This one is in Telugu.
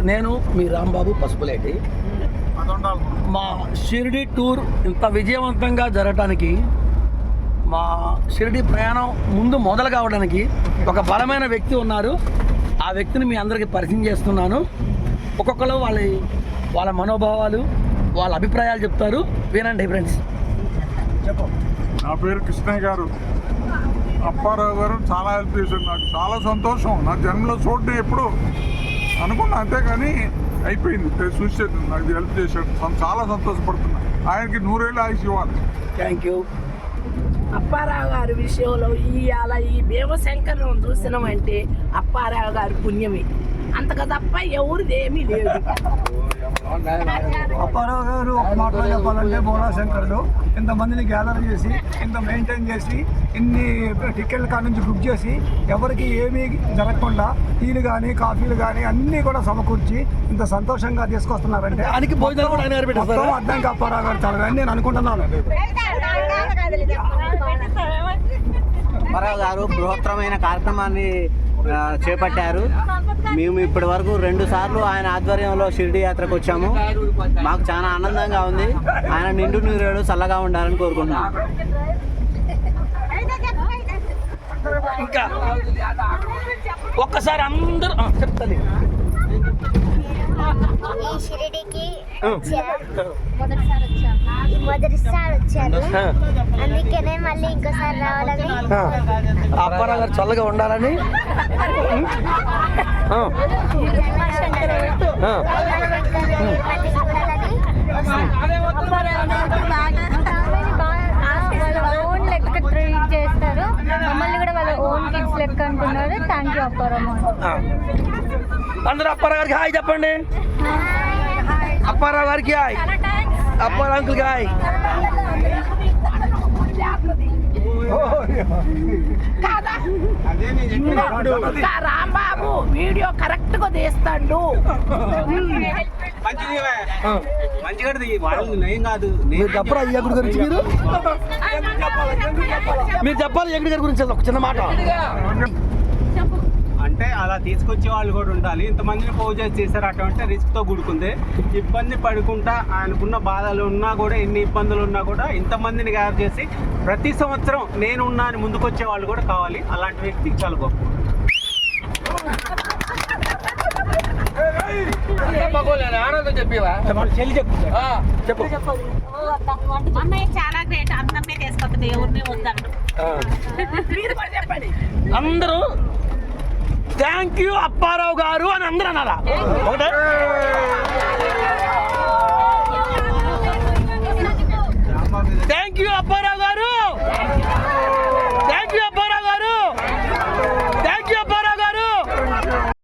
నేను మీ రాంబాబు పసుపులేటి. మా షిరిడి టూర్ ఇంత విజయవంతంగా జరగటానికి మా షిరిడి ప్రయాణం ముందు మొదలు కావడానికి ఒక బలమైన వ్యక్తి ఉన్నారు. ఆ వ్యక్తిని మీ అందరికీ పరిచయం చేస్తున్నాను. ఒక్కొక్కరు వాళ్ళ వాళ్ళ మనోభావాలు వాళ్ళ అభిప్రాయాలు చెప్తారు. వినండి ఫ్రెండ్స్. నా పేరు కృష్ణయ్య గారు. అప్పారావు గారు చాలా హెల్ప్ చేశారు నాకు. చాలా సంతోషం. నా జన్మలో చూడడం ఎప్పుడు అనుకున్నా అంతేగాని అయిపోయింది. చూసాను నాకు హెల్ప్ చేశాడు. చాలా సంతోషపడుతున్నా. ఆయనకి నూరేళ్ళు ఆయుష్ ఇవ్వాలి. థ్యాంక్ యూ అప్పారావు గారి విషయంలో ఇవాళ ఈ భీమశంకరం చూసినామంటే అప్పారావు గారి పుణ్యమే. అంతకు తప్ప ఎవరిది ఏమీ లేదు. అప్పారావు గారు ఒక మాటలో చెప్పాలంటే బోళాశంకరుడు ఇంతమందిని గ్యాదర్ చేసి ఇంత మెయింటైన్ చేసి ఇన్ని టికెట్ల కాడ నుంచి బుక్ చేసి ఎవరికి ఏమీ జరగకుండా టీలు కానీ కాఫీలు కానీ అన్నీ కూడా సమకూర్చి ఇంత సంతోషంగా తీసుకొస్తున్నారంటే దానికి భోజనాలు కూడా ఆయన మొత్తం అర్థం అప్పారావు గారు చాలా నేను అనుకుంటున్నాను. అప్పారావు గారు బృహత్తరమైన కార్యక్రమాన్ని చేపట్టారు. మేము ఇప్పటి వరకు రెండు సార్లు ఆయన ఆధ్వర్యంలో షిరిడి యాత్రకు వచ్చాము. మాకు చాలా ఆనందంగా ఉంది. ఆయన నిండు నూరేడు చల్లగా ఉండాలని కోరుకుంటున్నాం. ఇంకా ఒక్కసారి అందరూ చెప్తాను షిరిడికి మొదటిసారి వచ్చాను. అందుకనే మళ్ళీ ఇంకోసారి రావాలని. అప్పారావు గారు చల్లగా ఉండాలని. చేస్తారు మమ్మల్ని కూడా వాళ్ళ ఓన్ కిడ్స్ లెక్క అంటున్నారు థ్యాంక్ యూ అప్పారమ్మ. అందరూ అప్పారావు గారికి హాయ్ చెప్పండి. అప్పారావు గారికి హాయ్. అప్పారావు అంకుల్కి హాయ్. ఇంకా రాంబాబు వీడియో కరెక్ట్గా తీస్తాడు. మీరు చెప్పరా ఈ ఎగుడు గురించి మీరు? మీరు చెప్పాలి ఎగుడు గారి గురించి ఒక చిన్న మాట. అంటే అలా తీసుకొచ్చే వాళ్ళు కూడా ఉండాలి. ఇంతమందిని పోజెస్ చేశారు అటువంటి రిస్క్తో కూడుకుంది. ఇబ్బంది పడుకుంటా ఆయనకున్న బాధలు ఉన్నా కూడా ఎన్ని ఇబ్బందులు ఉన్నా కూడా ఇంతమందిని గ్యాదర్ చేసి ప్రతి సంవత్సరం నేను ఉన్నా అని ముందుకొచ్చే వాళ్ళు కూడా కావాలి. అలాంటి వ్యక్తి చాలా గొప్ప. చెప్పు. అన్నయ్య చాలా గ్రేట్. అందరినీ తీసుకొస్తుంది ఎవరిని వద్దండు మీరు కూడా చెప్పండి. అందరూ థ్యాంక్ యూ అప్పారావు గారు అని అందరూ అన్నారా? ఒకటే?